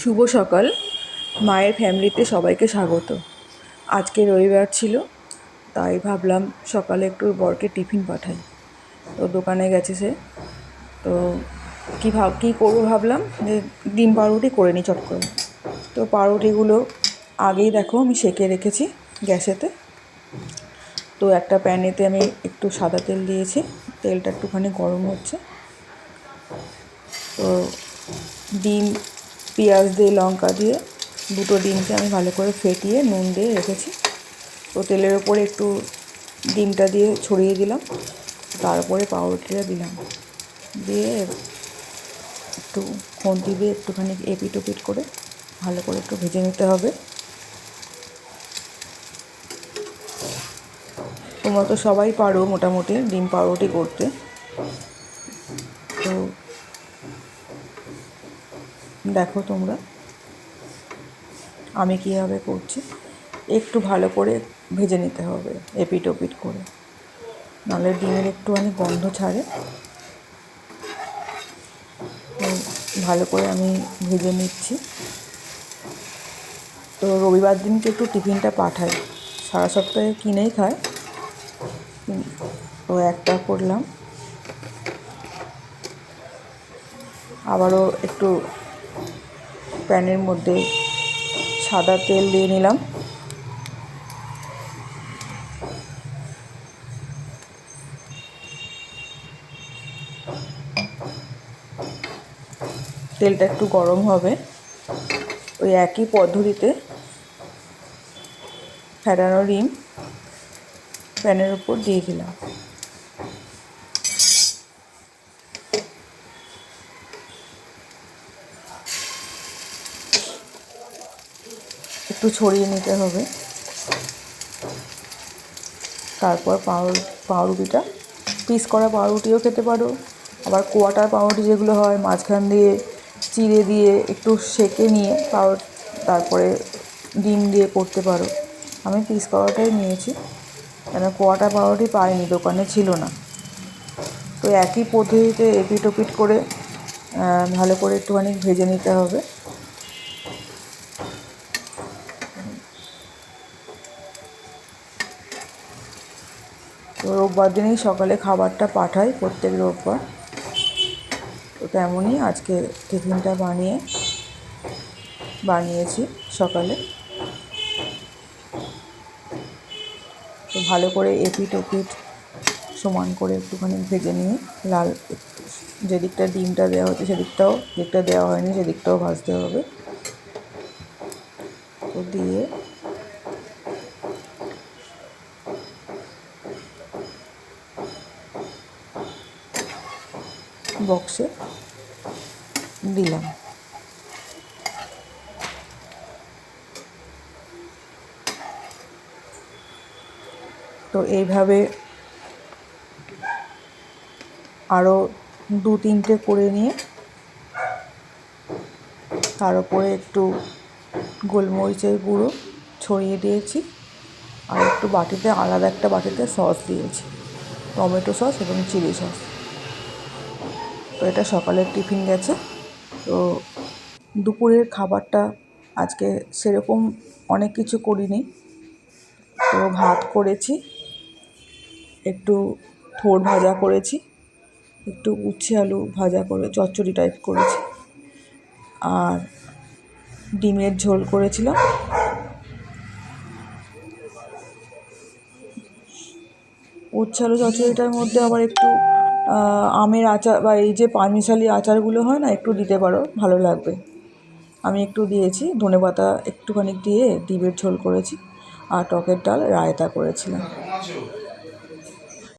শুভ সকাল। মায়ের ফ্যামিলিতে সবাইকে স্বাগত। আজকে রবিবার ছিল, তাই ভাবলাম সকালে একটু বরকে টিফিন পাঠাই। তো দোকানে গেছে সে। তো কী ভাব, কী করব ভাবলাম যে ডিম পাউরুটি করে নিই চট করে। তো পাউরুটিগুলো আগেই দেখো আমি সেকে রেখেছি গ্যাসেতে। তো একটা প্যানেতে আমি একটু সাদা তেল দিয়েছি, তেলটা একটুখানি গরম হচ্ছে। তো ডিম পেঁয়াজ দিয়ে লঙ্কা দিয়ে দুটো ডিমকে আমি ভালো করে ফেটিয়ে নুন দিয়ে রেখেছি। তো তেলের ওপরে একটু ডিমটা দিয়ে ছড়িয়ে দিলাম তারপরে পাউরুটিটা দিলাম। দিয়ে একটু খুন্তি দিয়ে একটুখানি এপিট ওপিট করে ভালো করে একটু ভেজে নিতে হবে। তোমরা তো সবাই পারো মোটামুটি ডিম পাউরুটি করতে তো দেখো তোমরা। আমি কীভাবে করছি? একটু ভালো করে ভেজে নিতে হবে, এপিট ওপিট করে। নাহলে ডিমের একটুখানি গন্ধ ছাড়ে। ভালো করে আমি ভেজে নিচ্ছি। তো রবিবার দিনকে একটু টিফিনটা পাঠাই। সারা সপ্তাহে কিনেই খায়। তো একটা করলাম। আবারও একটু প্যানের মধ্যে সাদা তেল দিয়ে নিলাম। তেলটা একটু গরম হবে। ওই একই পদ্ধতিতে ফেরানো ডিম প্যানের উপর দিয়ে দিলাম। একটু ছড়িয়ে নিতে হবে। তারপর পাউর, পাউরুটিটা। পিস করা পাউরুটিও খেতে পারো। আবার কোয়াটার পাউরুটি যেগুলো হয়, মাঝখান দিয়ে চিড়ে দিয়ে একটু সেকে নিয়ে পাউর, তারপরে ডিম দিয়ে করতে পারো। আমি পিস করাটাই নিয়েছি। কেন, কোয়াটার পাউরুটি পাইনি, দোকানে ছিল না। তো একই পদ্ধতিতে এপিট ওপিট করে ভালো করে একটুখানি ভেজে নিতে হবে। তো রোববার দিনেই সকালে খাবারটা পাঠাই প্রত্যেক রোববার তো তেমনই আজকে টিফিনটা বানিয়ে, বানিয়েছি সকালে। তো ভালো করে এপিট ওপিট সমান করে একটুখানি ভেজে নিয়ে লাল, যেদিকটা ডিমটা দেওয়া হচ্ছে সেদিকটাও, যেদিকটা দেওয়া হয়নি সেদিকটাও ভাজতে হবে। তো দিয়ে বক্সে দিলাম। তো এইভাবে আরও দু তিনটে করে নিয়ে তার উপরে একটু গোলমরিচের গুঁড়ো ছড়িয়ে দিয়েছি আর একটু বাটিতে আলাদা একটা বাটিতে সস দিয়েছি, টমেটো সস এবং চিলি সস। তো এটা সকালের টিফিন গেছে। তো দুপুরের খাবারটা আজকে সেরকম অনেক কিছু করিনি। তো ভাত করেছি, একটু থোড় ভাজা করেছি, একটু উচ্ছে আলু ভাজা করে, চচ্চড়ি টাইপ করেছি। আর ডিমের ঝোল করেছিলাম। উচ্ছে আলু চচ্চড়িটার মধ্যে আবার একটু আমের আচার বা এই যে পানমিশালি আচারগুলো হয় না, একটু দিতে পারো, ভালো লাগবে। আমি একটু দিয়েছি, ধনে পাতা একটুখানি দিয়ে ডিমের ঝোল করেছি, আর টকের ডাল রায়তা করেছিলাম।